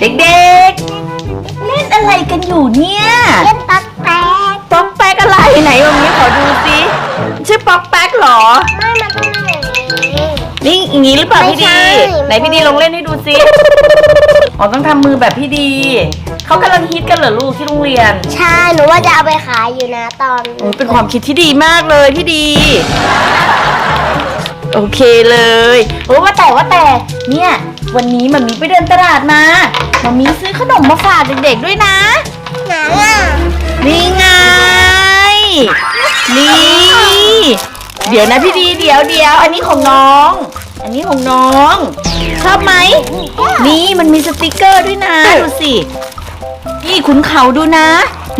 เด็กๆ เล่นอะไรกันอยู่เนี่ยเล่นตักแตกป๊อกแป๊กอะไรไหนวันนี้ขอดูสิชื่อป๊อกแป๊กเหรอไม่มาต้องเล่นอย่างนี้ นี่อย่างนี้หรือเปล่าไม่พี่ใช่ ดี ไหนพี่ดีลองเล่นให้ดูสิอ๋อต้องทำมือแบบพี่ดีเขากำลังฮิตกันเหรอลูกที่โรงเรียนใช่หนูว่าจะเอาไปขายอยู่นะตอนโอ้ยเป็นความคิดที่ดีมากเลยพี่ดี โอเคเลยโอ้ว่าแต่ว่าแต่เนี่ย วันนี้มันมีไปเดินตลาดมามันมีซื้อขนมมาฝากเด็กๆด้วยนะ ไหนอะนี่ไง นี่ เดี๋ยวนะพี่ดีเดี๋ยวเดี๋ยวอันนี้ของน้อง อันนี้ของน้อง ชอบไหม นี่มันมีสติกเกอร์ด้วยนะ ดูสิ นี่คุณเขาดูนะ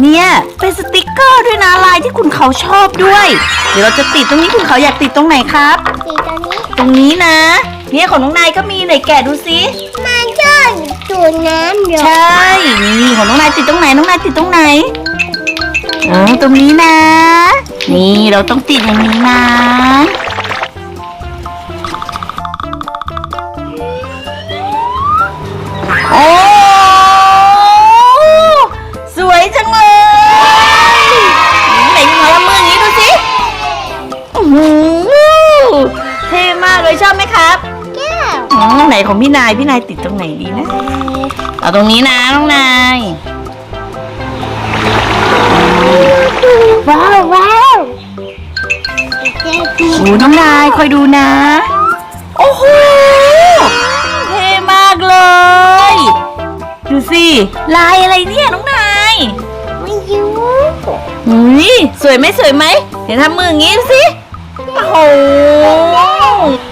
เนี่ยเป็นสติกเกอร์ด้วยนะลายที่คุณเขาชอบด้วย เดี๋ยวเราจะติดตรงนี้คุณเขาอยากติดตรงไหนครับ สีตัวนี้ ตรงนี้นะ เนี่ยของน้องนายก็มีไหนแกะดูสิมันก็จูดน้ำอยู่ใช่นี่ของน้องนายติดตรงไหนน้องนายติดตรงไหนอ๋อตรงนี้นะ นี่เราต้องติดอย่างนี้นะ ไหนของพี่นาย พี่นายติดตรงไหนดีนะ เอาตรงนี้นะน้องนายว้าวว้าวเจ๊ดีโอ้น้องนายคอยดูนะ โอ้โหเท่มากเลย ดูสิลายอะไรเนี่ยน้องนายไม่ยุ่งอุ้ยสวยไหมสวยไหมเดี๋ยวทำมืออย่างงี้ดูสิโอ้โห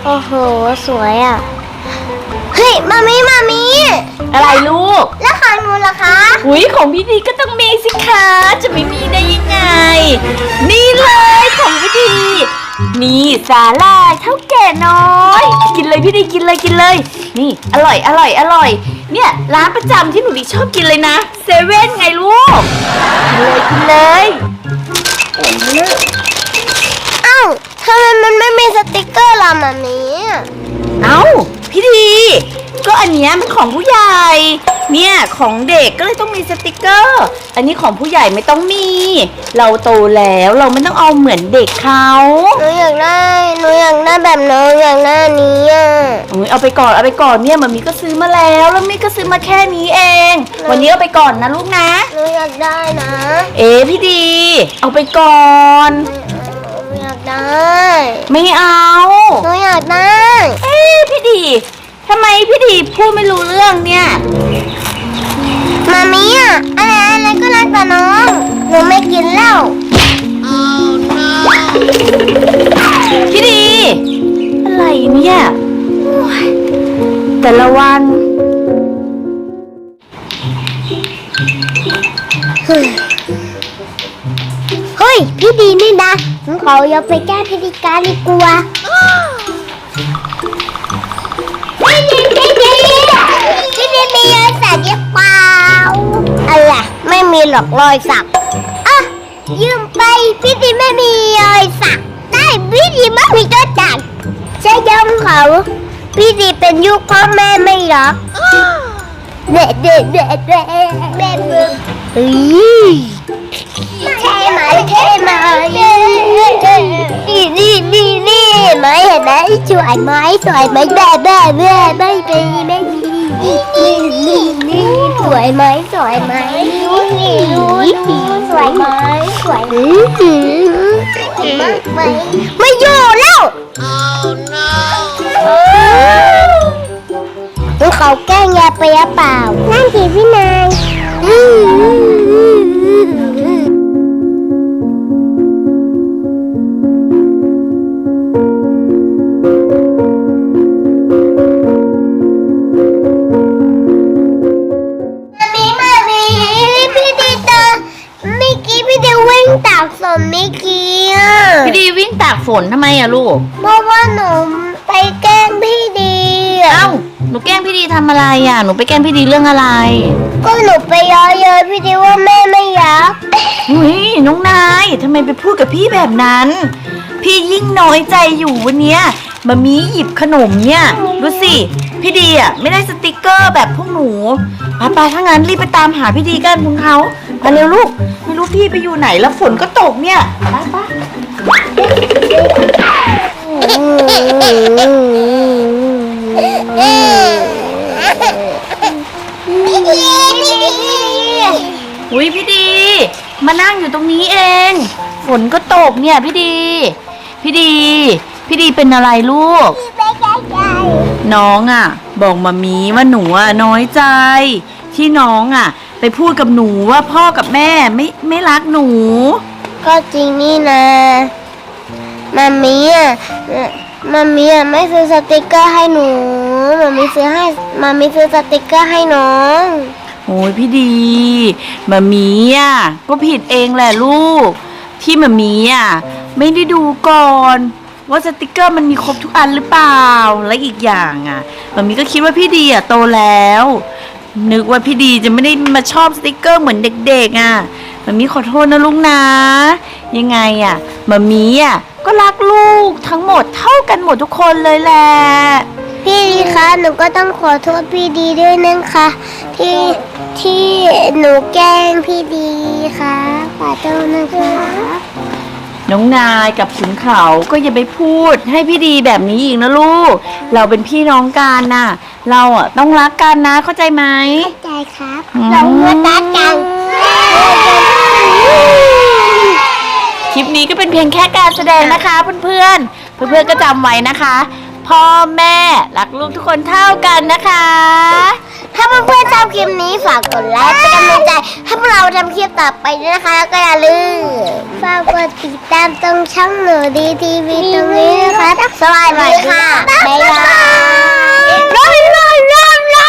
โอ้โห สวยอะ เฮ้ยมามีมามีอะไรลูก แล้วของหนูล่ะคะ อุ้ยของพี่ดีก็ต้องมีสิคะ จะไม่มีได้ยังไง นี่เลยของพี่ดี นี่สาลายเท่าแก่น้อย กินเลยพี่ดีกินเลยกินเลย นี่อร่อยอร่อยอร่อย เนี่ยร้านประจำที่หนูดีชอบกินเลยนะ เซเว่นไงลูก กินเลยกินเลย เอ้า ทำไมมันไม่มีสติกเกอร์ล่ะมามีเอ้าพี่ดี ก็อันเนี้ยมันของผู้ใหญ่ เนี่ยของเด็กก็เลยต้องมีสติกเกอร์ อันนี้ของผู้ใหญ่ไม่ต้องมี เราโตแล้วเราไม่ต้องเอาเหมือนเด็กเขาหนูอยากได้หนูอยากได้แบบน้องอยากได้อันนี้อะโอ้ยเอาไปก่อนเอาไปก่อนเนี่ยมันมีก็ซื้อมาแล้ว แล้วมีก็ซื้อมาแค่นี้เอง วันนี้เอาไปก่อนนะลูกนะ หนูอยากได้นะ เอ๊ะพี่ดี เอาไปก่อนหนูอยาก ได้ ไม่เอาหนูอยากได้ เอ๊ะพี่ดีทำไมพี่ดีพูดไม่รู้เรื่องเนี่ยมามีอะอะไรอะไรก็รักแต่น้อง หนูไม่กินแล้ว พี่ดี อะไรเนี่ยโอ้ยแต่ละวัน เฮ้ย พี่ดีนี่นะงั้น เขาอยากไปแก้พิธีการดีกว่าพี่ดีพี่ดีพี่ดีมีรอยสักหรือเปล่าอะไรไม่มีหรอกรอยสักอะยืมไปพี่ดีไม่มีรอยสักได้พี่ดีไม่มีตัวจักใช่ยอมเขาพี่ดีเป็นยุคพ่อแม่ไม่หรอกเดดเด็ดเด็ดเด็ดเด็ดเด็ดเฮ้ย วยไหมสวยไหมแบ่แบ่แบ่ไม่มีไม่มีนี่นี่นี่สวยไหมสวยไหมนี่นี่นี่สวยไหมสวยสวยมไหมไม่อยู่แล้วเขาแกล้งยาไปหรือเปล่า นั่นสิพี่นาากฝนเมื่อกี้อะพี่ดีวิ่งตากฝนทำไมอะลูก เพราะว่าหนูไปแกล้งพี่ดีอะเอ้าหนูแกล้งพี่ดีทำอะไรอะหนูไปแกล้งพี่ดีเรื่องอะไรก็หนูไปย้อเย้ยพี่ดีว่าแม่ไม่รักอุ้ยน้องนายทำไมไปพูดกับพี่แบบนั้น พี่ยิ่งน้อยใจอยู่วันเนี้ยมามีหยิบขนมเนี่ยดูสิพี่ดีอะไม่ได้สติกเกอร์แบบพวกหนูไปไปถ้างั้นรีบไปตามหาพี่ดีกันคุณเขา ไปเร็วลูกไม่รู้พี่ไปอยู่ไหนแล้วฝนก็ตกเนี่ยไปไปพี่ดีพี่ดีอุ้ยพี่ดี มานั่งอยู่ตรงนี้เอง ฝนก็ตกเนี่ยพี่ดี พี่ดี พี่ดีเป็นอะไรลูกพี่ไม่ใจใจน้องอะ บอกมามีว่าหนูอะน้อยใจ ที่น้องอะ ไปพูดกับหนูว่าพ่อกับแม่ไม่ไม่รักหนู ก็จริงนี่นะมามีอะมามีอะไม่ซื้อสติกเกอร์ให้หนูมามีซื้อให้มามีซื้อสติกเกอร์ให้น้องโอ้ยพี่ดีมามีอะก็ผิดเองแหละลูก ที่มามีอะไม่ได้ดูก่อนว่าสติกเกอร์มันมีครบทุกอันหรือเปล่า และอีกอย่างอะมามีก็คิดว่าพี่ดีอะโตแล้ว นึกว่าพี่ดีจะไม่ได้มาชอบสติกเกอร์เหมือนเด็กๆอะมามีขอโทษนะลูกนะ ยังไงอะมามีอะก็รักลูกทั้งหมดเท่ากันหมดทุกคนเลยแหละพี่ดีคะหนูก็ต้องขอโทษพี่ดีด้วยนะคะที่ที่หนูแกล้งพี่ดีค่ะขอโทษนะคะ น้องนายกับขุนเขาก็อย่าไปพูดให้พี่ดีแบบนี้อีกนะลูก เราเป็นพี่น้องกันน่ะ เราอะต้องรักกันนะเข้าใจไหมใจครับอืม เราเมื่อตาจังคลิปนี้ก็เป็นเพียงแค่การแสดงนะคะเพื่อนๆ เพื่อนๆก็จำไว้นะคะ พ่อแม่รักลูกทุกคนเท่ากันนะคะ ถ้าเพื่อนๆชอบคลิปนี้ฝากกดไลค์เป็นกำลังใจให้พวกเราทำคลิปต่อไปด้วยนะคะ แล้วก็อย่าลืมฝากกดติดตามตรงช่องหนูดีทีวีตรงนี้นะคะสวัสดีค่ะบ๊ายบาย